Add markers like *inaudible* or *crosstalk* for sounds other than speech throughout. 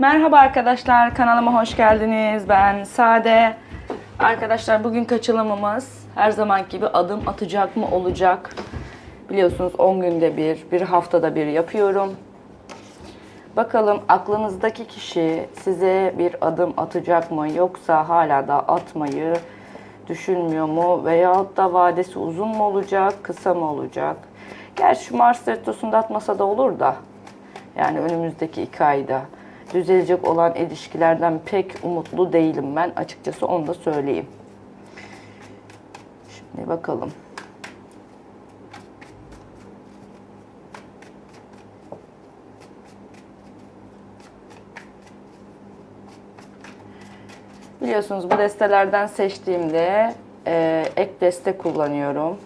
Merhaba arkadaşlar, kanalıma hoş geldiniz. Ben Sade. Arkadaşlar bugün açılımımız her zaman gibi adım atacak mı olacak. Biliyorsunuz 10 günde bir, bir haftada bir yapıyorum. Bakalım aklınızdaki kişi size bir adım atacak mı yoksa hala da atmayı düşünmüyor mu veyahut da vadesi uzun mu olacak, kısa mı olacak? Gerçi Mars retrosunda atmasa da olur da yani önümüzdeki iki ayda düzelecek olan ilişkilerden pek umutlu değilim ben açıkçası onu da söyleyeyim. Şimdi bakalım. Biliyorsunuz bu destelerden seçtiğimde e, ek deste kullanıyorum.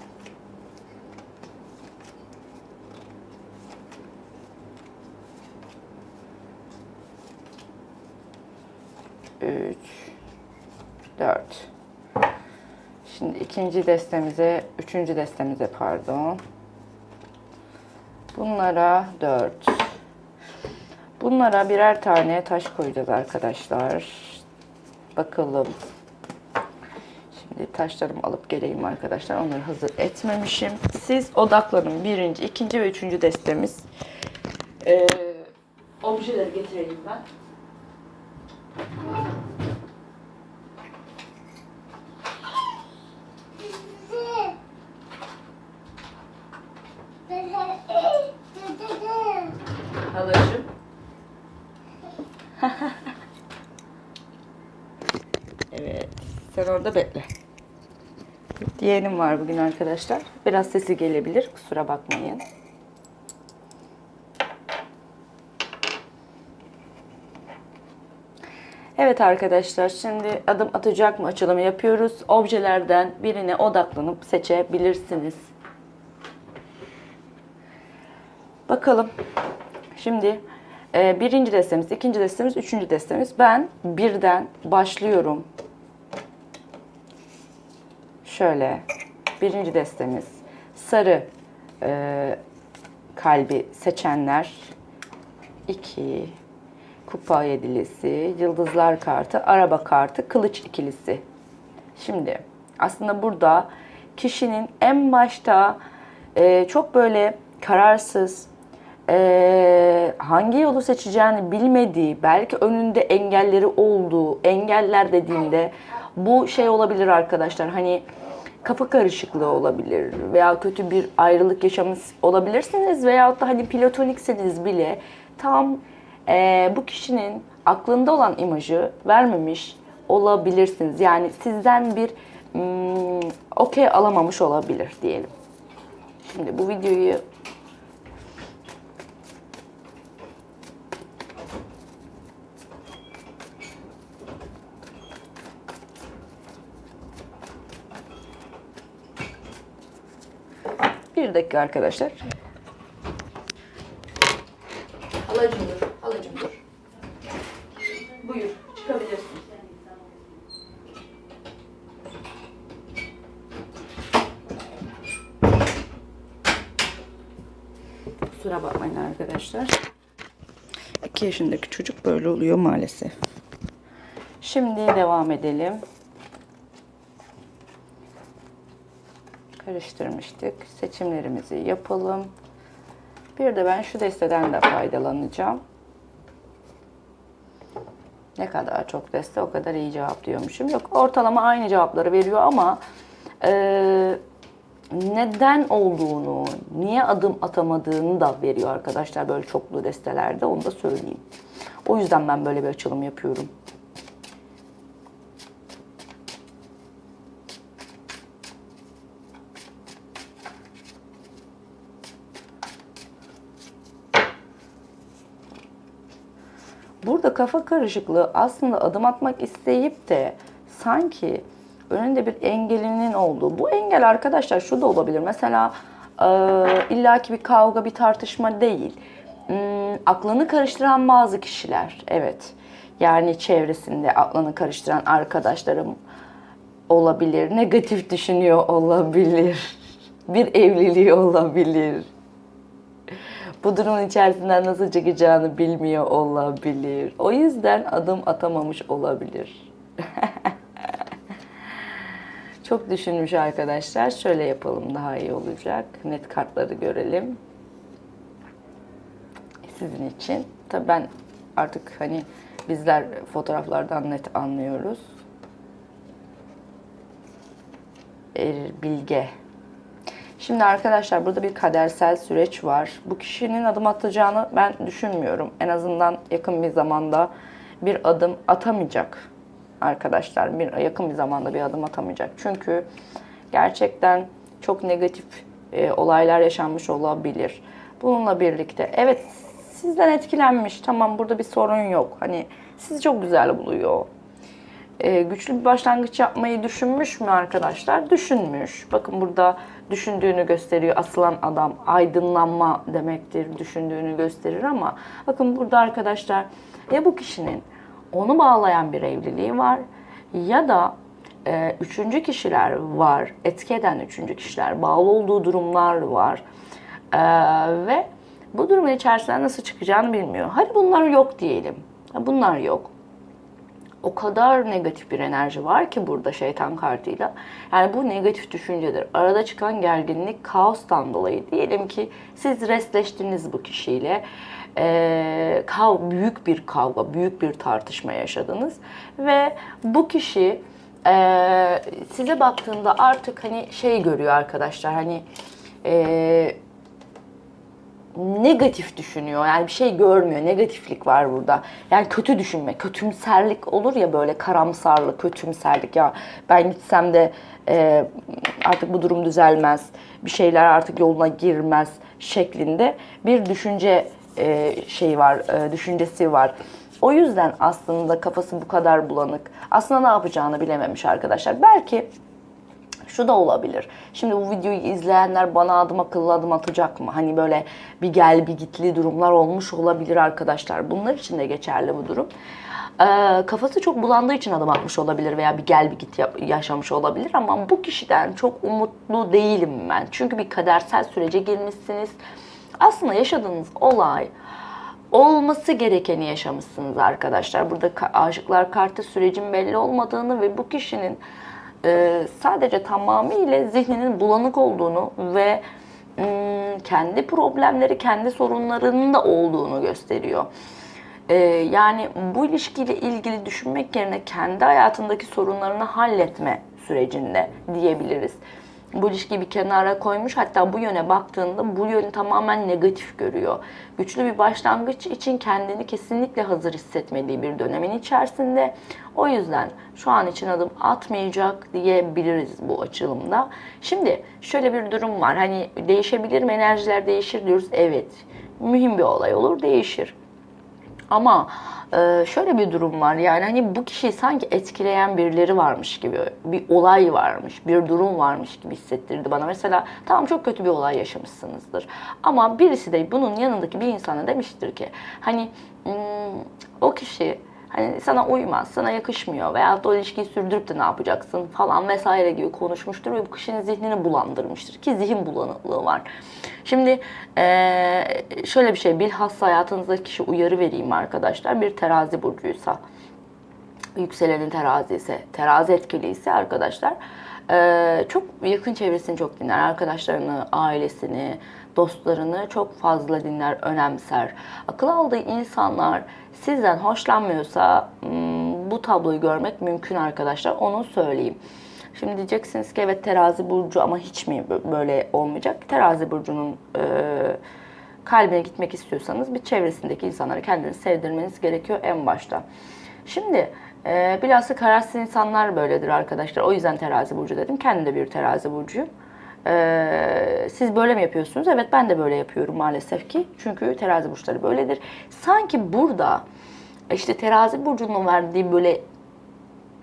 Üç, dört. Şimdi ikinci destemize, üçüncü destemize pardon. Bunlara dört. Bunlara birer tane taş koyacağız arkadaşlar. Bakalım. Şimdi taşlarımı alıp geleyim arkadaşlar. Onları hazır etmemişim. Siz odaklanın. Birinci, ikinci ve üçüncü destemiz. Ee, objeleri getireyim ben. Halacığım. evet. Sen orada bekle. Yeğenim var bugün arkadaşlar. Biraz sesi gelebilir. Kusura bakmayın. Evet arkadaşlar şimdi adım atacak mı açılımı yapıyoruz. Objelerden birine odaklanıp seçebilirsiniz. Bakalım. Şimdi e, birinci destemiz, ikinci destemiz, üçüncü destemiz. Ben birden başlıyorum. Şöyle. Birinci destemiz. Sarı e, kalbi seçenler. 2 kupa yedilisi, yıldızlar kartı, araba kartı, kılıç ikilisi. Şimdi aslında burada kişinin en başta e, çok böyle kararsız, e, hangi yolu seçeceğini bilmediği, belki önünde engelleri olduğu, engeller dediğimde bu şey olabilir arkadaşlar. Hani kafa karışıklığı olabilir veya kötü bir ayrılık yaşamış olabilirsiniz veyahut da hani platonikseniz bile tam e, bu kişinin aklında olan imajı vermemiş olabilirsiniz. Yani sizden bir hmm, okey alamamış olabilir diyelim. Şimdi bu videoyu bir dakika arkadaşlar. Halacım dur, halacım dur. Buyur, çıkabilirsin. Kusura bakmayın arkadaşlar. 2 yaşındaki çocuk böyle oluyor maalesef. Şimdi devam edelim. Karıştırmıştık. Seçimlerimizi yapalım. Bir de ben şu desteden de faydalanacağım. Ne kadar çok deste o kadar iyi cevap diyormuşum. Yok ortalama aynı cevapları veriyor ama e, neden olduğunu, niye adım atamadığını da veriyor arkadaşlar böyle çoklu destelerde onu da söyleyeyim. O yüzden ben böyle bir açılım yapıyorum. Burada kafa karışıklığı aslında adım atmak isteyip de sanki önünde bir engelinin olduğu. Bu engel arkadaşlar şu da olabilir. Mesela e, illaki bir kavga, bir tartışma değil. Hmm, aklını karıştıran bazı kişiler. Evet. Yani çevresinde aklını karıştıran arkadaşlarım olabilir. Negatif düşünüyor olabilir. Bir evliliği olabilir. Bu durumun içerisinden nasıl çıkacağını bilmiyor olabilir. O yüzden adım atamamış olabilir. *laughs* Çok düşünmüş arkadaşlar. Şöyle yapalım daha iyi olacak. Net kartları görelim. Sizin için. Tabii ben artık hani bizler fotoğraflardan net anlıyoruz. Er, bilge. Şimdi arkadaşlar burada bir kadersel süreç var. Bu kişinin adım atacağını ben düşünmüyorum. En azından yakın bir zamanda bir adım atamayacak arkadaşlar. Bir yakın bir zamanda bir adım atamayacak. Çünkü gerçekten çok negatif e, olaylar yaşanmış olabilir. Bununla birlikte evet sizden etkilenmiş. Tamam burada bir sorun yok. Hani sizi çok güzel buluyor. Ee, güçlü bir başlangıç yapmayı düşünmüş mü arkadaşlar? Düşünmüş. Bakın burada düşündüğünü gösteriyor. Asılan adam aydınlanma demektir. Düşündüğünü gösterir ama bakın burada arkadaşlar ya bu kişinin onu bağlayan bir evliliği var ya da e, üçüncü kişiler var. Etki eden üçüncü kişiler, bağlı olduğu durumlar var. Ee, ve bu durumun içerisinden nasıl çıkacağını bilmiyor. Hadi bunlar yok diyelim. Bunlar yok o kadar negatif bir enerji var ki burada şeytan kartıyla. Yani bu negatif düşüncedir. Arada çıkan gerginlik kaostan dolayı. Diyelim ki siz restleştiniz bu kişiyle. Ee, kav, büyük bir kavga, büyük bir tartışma yaşadınız. Ve bu kişi e, size baktığında artık hani şey görüyor arkadaşlar. Hani e, negatif düşünüyor. Yani bir şey görmüyor. Negatiflik var burada. Yani kötü düşünme. Kötümserlik olur ya böyle karamsarlık, kötümserlik. Ya ben gitsem de e, artık bu durum düzelmez. Bir şeyler artık yoluna girmez şeklinde bir düşünce e, şey var, e, düşüncesi var. O yüzden aslında kafası bu kadar bulanık. Aslında ne yapacağını bilememiş arkadaşlar. Belki şu da olabilir. Şimdi bu videoyu izleyenler bana adım akıllı adım atacak mı? Hani böyle bir gel bir gitli durumlar olmuş olabilir arkadaşlar. Bunlar için de geçerli bu durum. Ee, kafası çok bulandığı için adım atmış olabilir veya bir gel bir git yaşamış olabilir ama bu kişiden çok umutlu değilim ben. Çünkü bir kadersel sürece girmişsiniz. Aslında yaşadığınız olay olması gerekeni yaşamışsınız arkadaşlar. Burada aşıklar kartı sürecin belli olmadığını ve bu kişinin e, sadece tamamıyla zihninin bulanık olduğunu ve ım, kendi problemleri, kendi sorunlarının da olduğunu gösteriyor. E, yani bu ilişkiyle ilgili düşünmek yerine kendi hayatındaki sorunlarını halletme sürecinde diyebiliriz bu ilişkiyi bir kenara koymuş. Hatta bu yöne baktığında bu yönü tamamen negatif görüyor. Güçlü bir başlangıç için kendini kesinlikle hazır hissetmediği bir dönemin içerisinde. O yüzden şu an için adım atmayacak diyebiliriz bu açılımda. Şimdi şöyle bir durum var. Hani değişebilir mi? Enerjiler değişir diyoruz. Evet. Mühim bir olay olur. Değişir. Ama e, şöyle bir durum var yani hani bu kişiyi sanki etkileyen birileri varmış gibi, bir olay varmış, bir durum varmış gibi hissettirdi bana. Mesela tamam çok kötü bir olay yaşamışsınızdır ama birisi de bunun yanındaki bir insana demiştir ki hani hmm, o kişi hani sana uymaz, sana yakışmıyor veya o ilişkiyi sürdürüp de ne yapacaksın falan vesaire gibi konuşmuştur ve bu kişinin zihnini bulandırmıştır ki zihin bulanıklığı var. Şimdi şöyle bir şey bilhassa hayatınızdaki kişi uyarı vereyim arkadaşlar bir terazi burcuysa yükselenin terazi ise terazi etkili ise arkadaşlar çok yakın çevresini çok dinler arkadaşlarını, ailesini, dostlarını çok fazla dinler, önemser. Akıl aldığı insanlar sizden hoşlanmıyorsa hmm, bu tabloyu görmek mümkün arkadaşlar. Onu söyleyeyim. Şimdi diyeceksiniz ki evet terazi burcu ama hiç mi böyle olmayacak? Terazi burcunun e, kalbine gitmek istiyorsanız bir çevresindeki insanları kendinizi sevdirmeniz gerekiyor en başta. Şimdi e, bilhassa kararsız insanlar böyledir arkadaşlar. O yüzden terazi burcu dedim. Kendim de bir terazi burcuyum. Ee, siz böyle mi yapıyorsunuz? Evet ben de böyle yapıyorum maalesef ki. Çünkü terazi burçları böyledir. Sanki burada işte terazi burcunun verdiği böyle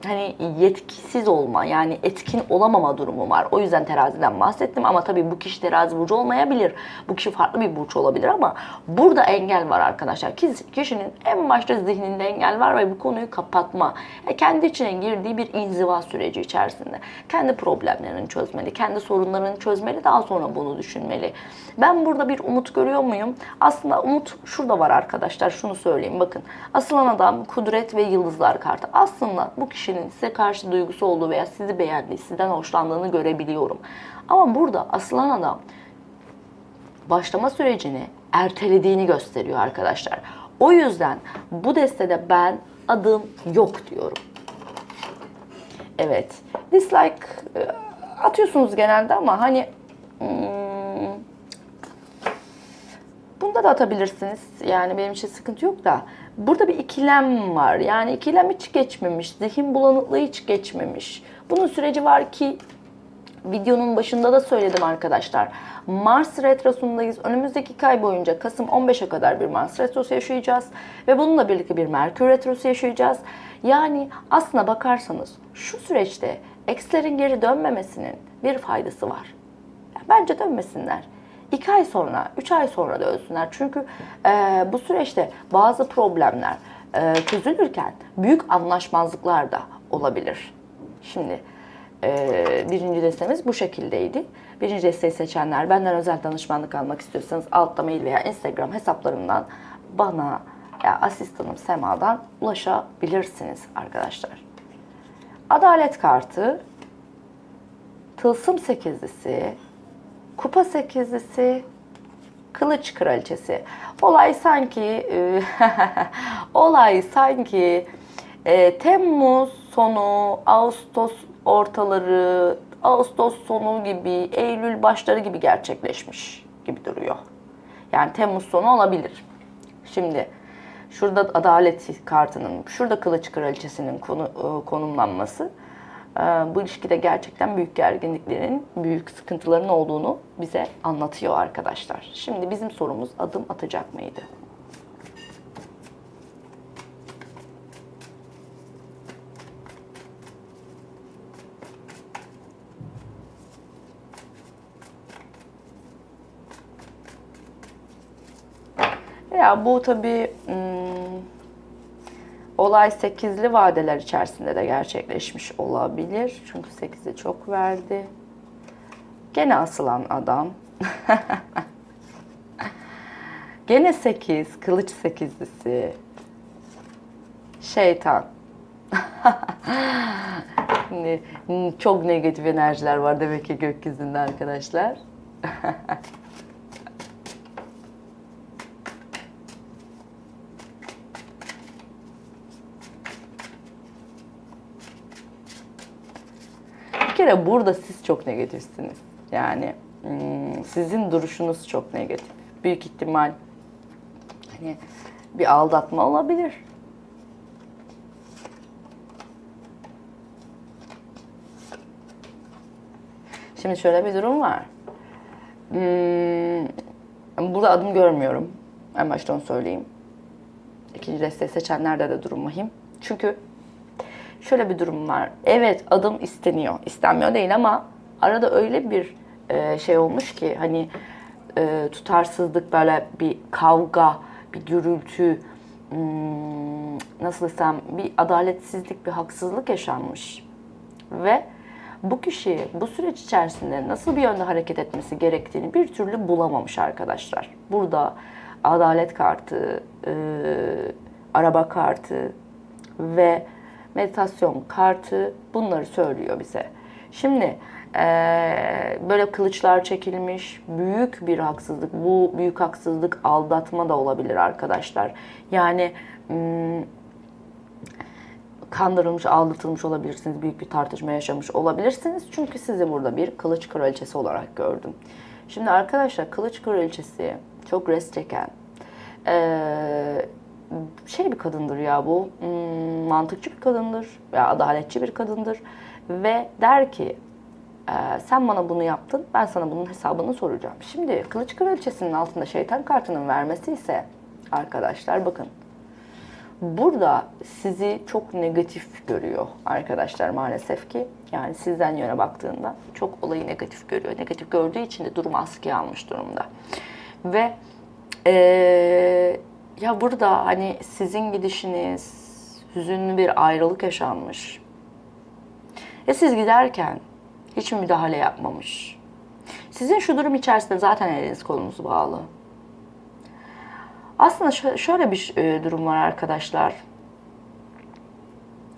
hani yetkisiz olma yani etkin olamama durumu var. O yüzden teraziden bahsettim ama tabii bu kişi terazi burcu olmayabilir. Bu kişi farklı bir burç olabilir ama burada engel var arkadaşlar. Kişinin en başta zihninde engel var ve bu konuyu kapatma. e, kendi içine girdiği bir inziva süreci içerisinde. Kendi problemlerini çözmeli, kendi sorunlarını çözmeli, daha sonra bunu düşünmeli. Ben burada bir umut görüyor muyum? Aslında umut şurada var arkadaşlar. Şunu söyleyeyim bakın. Asılan adam kudret ve yıldızlar kartı. Aslında bu kişinin size karşı duygusu olduğu veya sizi beğendiği, sizden hoşlandığını görebiliyorum. Ama burada asılan adam başlama sürecini ertelediğini gösteriyor arkadaşlar. O yüzden bu destede ben adım yok diyorum. Evet. Dislike e, atıyorsunuz genelde ama hani hmm, da atabilirsiniz. Yani benim için sıkıntı yok da. Burada bir ikilem var. Yani ikilem hiç geçmemiş. Zihin bulanıklığı hiç geçmemiş. Bunun süreci var ki Videonun başında da söyledim arkadaşlar. Mars retrosundayız. Önümüzdeki ay boyunca Kasım 15'e kadar bir Mars retrosu yaşayacağız. Ve bununla birlikte bir Merkür retrosu yaşayacağız. Yani aslına bakarsanız şu süreçte ekslerin geri dönmemesinin bir faydası var. Bence dönmesinler. 2 ay sonra, 3 ay sonra dönsünler. Çünkü e, bu süreçte bazı problemler e, çözülürken büyük anlaşmazlıklar da olabilir. Şimdi ee, birinci destemiz bu şekildeydi. Birinci desteği seçenler benden özel danışmanlık almak istiyorsanız altta mail veya Instagram hesaplarından bana ya asistanım Sema'dan ulaşabilirsiniz arkadaşlar. Adalet kartı, tılsım sekizlisi, kupa sekizlisi, kılıç kraliçesi. Olay sanki e, *laughs* olay sanki e, Temmuz sonu, Ağustos ortaları, Ağustos sonu gibi, Eylül başları gibi gerçekleşmiş gibi duruyor. Yani Temmuz sonu olabilir. Şimdi şurada adalet kartının, şurada kılıç kraliçesinin konu, e, konumlanması bu ilişkide gerçekten büyük gerginliklerin, büyük sıkıntıların olduğunu bize anlatıyor arkadaşlar. Şimdi bizim sorumuz adım atacak mıydı? Ya bu tabii hmm, olay 8'li vadeler içerisinde de gerçekleşmiş olabilir. Çünkü 8'i çok verdi. Gene asılan adam. *laughs* Gene 8, kılıç 8'lisi. Şeytan. *laughs* Çok negatif enerjiler var demek ki gökyüzünde arkadaşlar. *laughs* kere burada siz çok negatifsiniz. Yani hmm, sizin duruşunuz çok negatif. Büyük ihtimal hani bir aldatma olabilir. Şimdi şöyle bir durum var. Hmm, burada adım görmüyorum. En başta söyleyeyim. İkinci desteği seçenlerde de durum vahim. Çünkü şöyle bir durum var. Evet adım isteniyor. İstenmiyor değil ama arada öyle bir e, şey olmuş ki hani e, tutarsızlık böyle bir kavga, bir gürültü, hmm, nasıl desem bir adaletsizlik, bir haksızlık yaşanmış. Ve bu kişi bu süreç içerisinde nasıl bir yönde hareket etmesi gerektiğini bir türlü bulamamış arkadaşlar. Burada adalet kartı, e, araba kartı ve meditasyon kartı bunları söylüyor bize. Şimdi eee, böyle kılıçlar çekilmiş, büyük bir haksızlık. Bu büyük haksızlık aldatma da olabilir arkadaşlar. Yani hmm, kandırılmış, aldatılmış olabilirsiniz. Büyük bir tartışma yaşamış olabilirsiniz. Çünkü sizi burada bir kılıç kraliçesi olarak gördüm. Şimdi arkadaşlar kılıç kraliçesi çok res çeken, eee, şey bir kadındır ya bu. hmm, mantıkçı bir kadındır veya adaletçi bir kadındır ve der ki "Ee, sen bana bunu yaptın ben sana bunun hesabını soracağım. Şimdi kılıç kraliçesinin altında şeytan kartının vermesi ise arkadaşlar bakın burada sizi çok negatif görüyor arkadaşlar maalesef ki. Yani sizden yöne baktığında çok olayı negatif görüyor. Negatif gördüğü için de durum askıya almış durumda. Ve eee, ya burada hani sizin gidişiniz hüzünlü bir ayrılık yaşanmış. Ve siz giderken hiç müdahale yapmamış. Sizin şu durum içerisinde zaten eliniz kolunuz bağlı. Aslında şö- şöyle bir e, durum var arkadaşlar.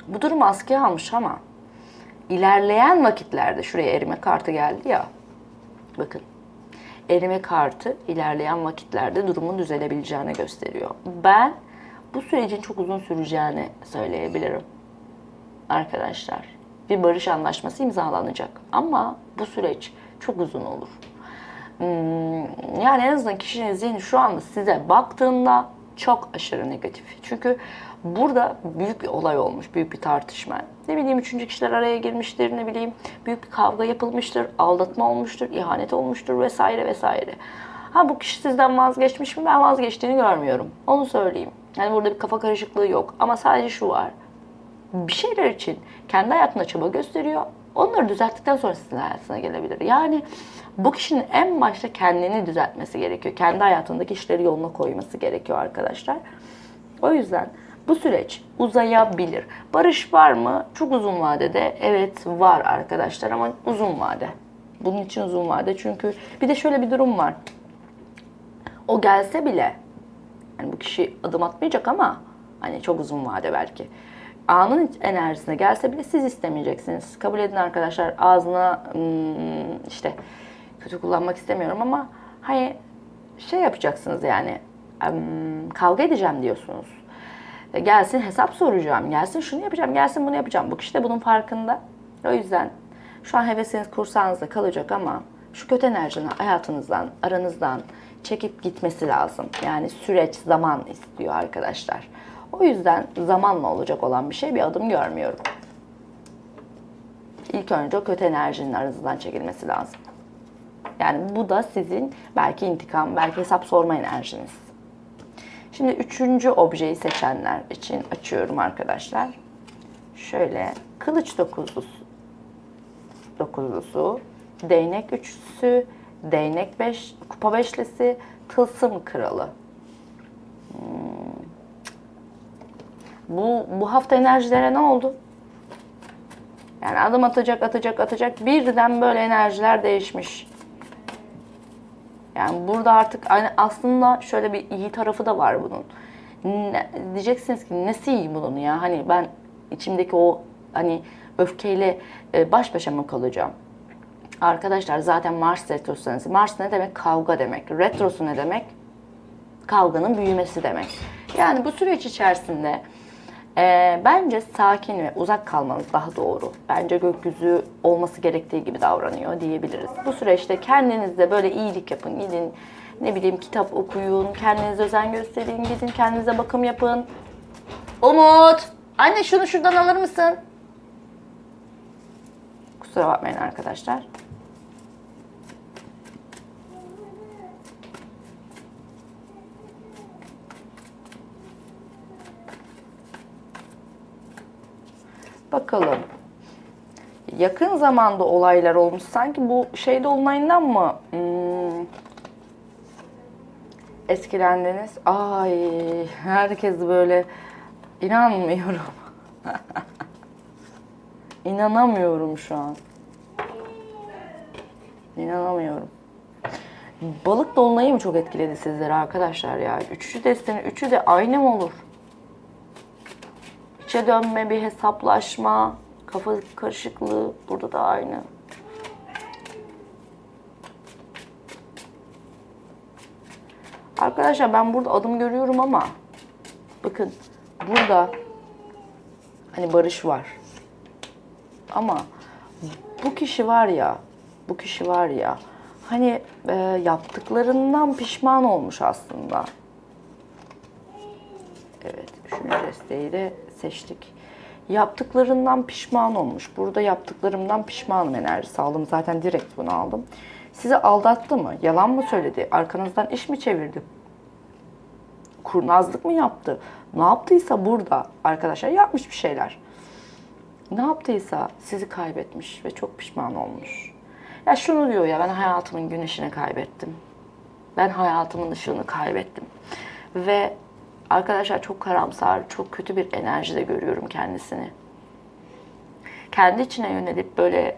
Bu durum askıya almış ama ilerleyen vakitlerde şuraya erime kartı geldi ya. Bakın. Erime kartı ilerleyen vakitlerde durumun düzelebileceğini gösteriyor. Ben bu sürecin çok uzun süreceğini söyleyebilirim. Arkadaşlar, bir barış anlaşması imzalanacak ama bu süreç çok uzun olur. Hmm, yani en azından kişinin zihni şu anda size baktığında çok aşırı negatif. Çünkü burada büyük bir olay olmuş, büyük bir tartışma. Ne bileyim üçüncü kişiler araya girmiştir, ne bileyim büyük bir kavga yapılmıştır, aldatma olmuştur, ihanet olmuştur vesaire vesaire. Ha bu kişi sizden vazgeçmiş mi? Ben vazgeçtiğini görmüyorum. Onu söyleyeyim. Yani burada bir kafa karışıklığı yok. Ama sadece şu var bir şeyler için kendi hayatında çaba gösteriyor. Onları düzelttikten sonra sizin hayatına gelebilir. Yani bu kişinin en başta kendini düzeltmesi gerekiyor. Kendi hayatındaki işleri yoluna koyması gerekiyor arkadaşlar. O yüzden bu süreç uzayabilir. Barış var mı? Çok uzun vadede evet var arkadaşlar ama uzun vade. Bunun için uzun vade çünkü bir de şöyle bir durum var. O gelse bile yani bu kişi adım atmayacak ama hani çok uzun vade belki. Anın enerjisine gelse bile siz istemeyeceksiniz. Kabul edin arkadaşlar. Ağzına hmm, işte kötü kullanmak istemiyorum ama hani şey yapacaksınız yani em, kavga edeceğim diyorsunuz. E, Gelsin hesap soracağım. Gelsin şunu yapacağım. Gelsin bunu yapacağım. Bu kişi de bunun farkında. O yüzden şu an hevesiniz kursağınızda kalacak ama şu kötü enerjinin hayatınızdan, aranızdan çekip gitmesi lazım. Yani süreç zaman istiyor arkadaşlar. O yüzden zamanla olacak olan bir şey bir adım görmüyorum. İlk önce o kötü enerjinin aranızdan çekilmesi lazım. Yani bu da sizin belki intikam, belki hesap sorma enerjiniz. Şimdi üçüncü objeyi seçenler için açıyorum arkadaşlar. Şöyle kılıç dokuzlusu, dokuzlusu, değnek üçlüsü, değnek beş, kupa beşlisi, tılsım kralı. Hmm. Bu, bu hafta enerjilere ne oldu? Yani adım atacak, atacak, atacak. Birden böyle enerjiler değişmiş. Yani burada artık aslında şöyle bir iyi tarafı da var bunun. Ne, diyeceksiniz ki nesi iyi bunun ya? Hani ben içimdeki o hani öfkeyle e, baş başa mı kalacağım? Arkadaşlar zaten Mars retrosu. Mars ne demek? Kavga demek. Retrosu ne demek? Kavganın büyümesi demek. Yani bu süreç içerisinde e, bence sakin ve uzak kalmanız daha doğru. Bence gökyüzü olması gerektiği gibi davranıyor diyebiliriz. Bu süreçte kendinizde böyle iyilik yapın. Gidin ne bileyim kitap okuyun, kendinize özen gösterin, gidin kendinize bakım yapın. Umut! Anne şunu şuradan alır mısın? Kusura bakmayın arkadaşlar. Bakalım. Yakın zamanda olaylar olmuş. Sanki bu şeyde olayından mı hmm, etkilendiniz? Ay herkes böyle inanmıyorum. *laughs* İnanamıyorum şu an. İnanamıyorum. Balık dolunayı mı çok etkiledi sizleri arkadaşlar ya? Üçlü destenin üçü de aynı mı olur? İçe dönme, bir hesaplaşma, kafa karışıklığı burada da aynı. Arkadaşlar ben burada adım görüyorum ama bakın burada hani barış var. Ama bu kişi var ya, bu kişi var ya hani e, yaptıklarından pişman olmuş aslında. Evet, üçüncü desteği de seçtik. Yaptıklarından pişman olmuş. Burada yaptıklarımdan pişmanım enerjisi aldım. Zaten direkt bunu aldım. Sizi aldattı mı? Yalan mı söyledi? Arkanızdan iş mi çevirdi? kurnazlık mı yaptı? Ne yaptıysa burada arkadaşlar yapmış bir şeyler. Ne yaptıysa sizi kaybetmiş ve çok pişman olmuş. Ya şunu diyor ya ben hayatımın güneşini kaybettim. Ben hayatımın ışığını kaybettim. Ve arkadaşlar çok karamsar, çok kötü bir enerjide görüyorum kendisini. Kendi içine yönelip böyle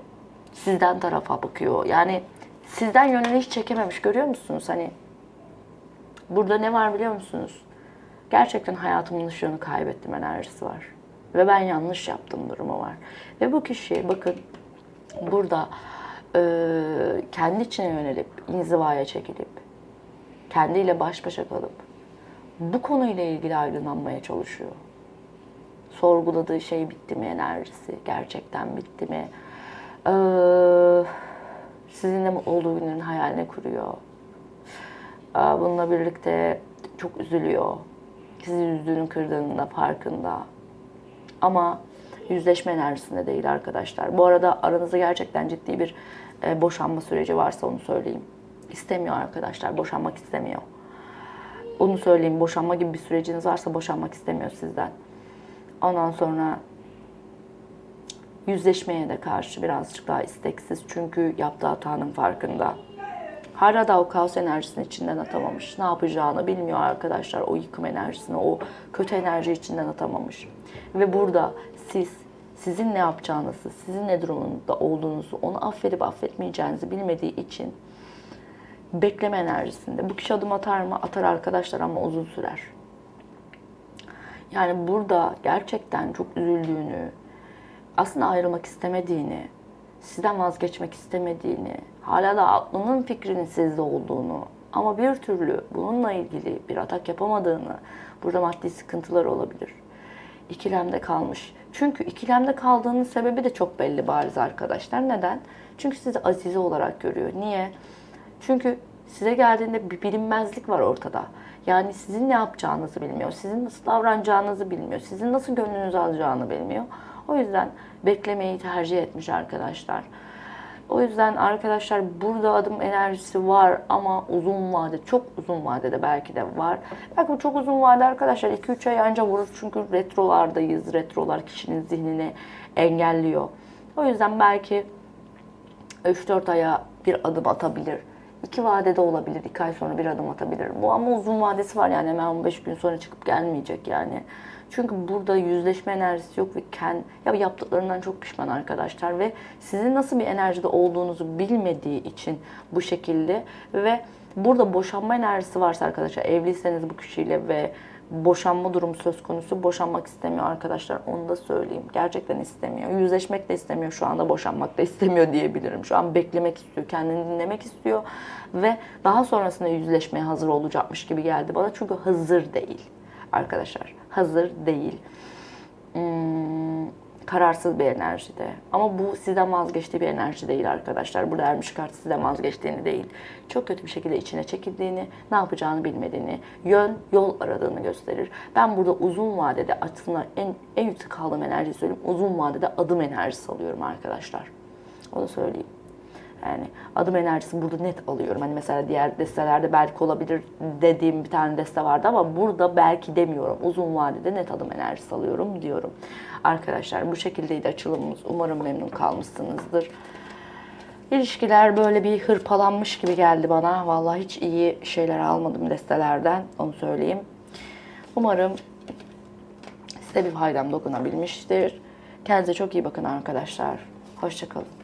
sizden tarafa bakıyor. Yani sizden yönünü çekememiş görüyor musunuz? Hani burada ne var biliyor musunuz? Gerçekten hayatımın ışığını kaybettim enerjisi var. Ve ben yanlış yaptım durumu var. Ve bu kişi bakın burada e, kendi içine yönelip, inzivaya çekilip, kendiyle baş başa kalıp bu konuyla ilgili aydınlanmaya çalışıyor. Sorguladığı şey bitti mi enerjisi? Gerçekten bitti mi? Ee, sizinle mutlu olduğu günlerin hayalini kuruyor. Ee, bununla birlikte çok üzülüyor. Sizi üzdüğünün kırdığının da farkında. Ama yüzleşme enerjisinde değil arkadaşlar. Bu arada aranızda gerçekten ciddi bir e, boşanma süreci varsa onu söyleyeyim. İstemiyor arkadaşlar, boşanmak istemiyor. Onu söyleyeyim, boşanma gibi bir süreciniz varsa boşanmak istemiyor sizden. Ondan sonra yüzleşmeye de karşı birazcık daha isteksiz. Çünkü yaptığı hatanın farkında. Hala da o kaos enerjisini içinden atamamış. Ne yapacağını bilmiyor arkadaşlar. O yıkım enerjisini, o kötü enerji içinden atamamış. Ve burada siz, sizin ne yapacağınızı, sizin ne durumunda olduğunuzu, onu affedip affetmeyeceğinizi bilmediği için bekleme enerjisinde. Bu kişi adım atar mı? Atar arkadaşlar ama uzun sürer. Yani burada gerçekten çok üzüldüğünü, aslında ayrılmak istemediğini, sizden vazgeçmek istemediğini, hala da aklının fikrinin sizde olduğunu ama bir türlü bununla ilgili bir atak yapamadığını, burada maddi sıkıntılar olabilir. İkilemde kalmış. Çünkü ikilemde kaldığının sebebi de çok belli bariz arkadaşlar. Neden? Çünkü sizi azize olarak görüyor. Niye? Çünkü size geldiğinde bir bilinmezlik var ortada. Yani sizin ne yapacağınızı bilmiyor, sizin nasıl davranacağınızı bilmiyor, sizin nasıl gönlünüzü alacağını bilmiyor. O yüzden beklemeyi tercih etmiş arkadaşlar. O yüzden arkadaşlar burada adım enerjisi var ama uzun vade, çok uzun vadede belki de var. Belki bu çok uzun vade arkadaşlar 2-3 ay anca vurur çünkü retrolardayız. Retrolar kişinin zihnini engelliyor. O yüzden belki 3-4 aya bir adım atabilir. İki vadede olabilir, iki ay sonra bir adım atabilir. Bu ama uzun vadesi var yani hemen 15 gün sonra çıkıp gelmeyecek yani. Çünkü burada yüzleşme enerjisi yok ve kend, ya yaptıklarından çok pişman arkadaşlar ve sizin nasıl bir enerjide olduğunuzu bilmediği için bu şekilde ve burada boşanma enerjisi varsa arkadaşlar evliyseniz bu kişiyle ve boşanma durumu söz konusu boşanmak istemiyor arkadaşlar onu da söyleyeyim. Gerçekten istemiyor. Yüzleşmek de istemiyor şu anda boşanmak da istemiyor diyebilirim. Şu an beklemek istiyor, kendini dinlemek istiyor ve daha sonrasında yüzleşmeye hazır olacakmış gibi geldi bana. Çünkü hazır değil arkadaşlar. Hazır değil. Hmm, kararsız bir enerjide. Ama bu sizden vazgeçtiği bir enerji değil arkadaşlar. Burada ermiş kartı sizden vazgeçtiğini değil. Çok kötü bir şekilde içine çekildiğini, ne yapacağını bilmediğini, yön, yol aradığını gösterir. Ben burada uzun vadede aslında en, en yüksek kaldığım enerjiyi söyleyeyim. Uzun vadede adım enerjisi alıyorum arkadaşlar. Onu söyleyeyim. Yani adım enerjisi burada net alıyorum. Hani mesela diğer destelerde belki olabilir dediğim bir tane deste vardı ama burada belki demiyorum. Uzun vadede net adım enerjisi alıyorum diyorum. Arkadaşlar bu şekildeydi açılımımız. Umarım memnun kalmışsınızdır. İlişkiler böyle bir hırpalanmış gibi geldi bana. Vallahi hiç iyi şeyler almadım destelerden. Onu söyleyeyim. Umarım size bir faydam dokunabilmiştir. Kendinize çok iyi bakın arkadaşlar. Hoşçakalın.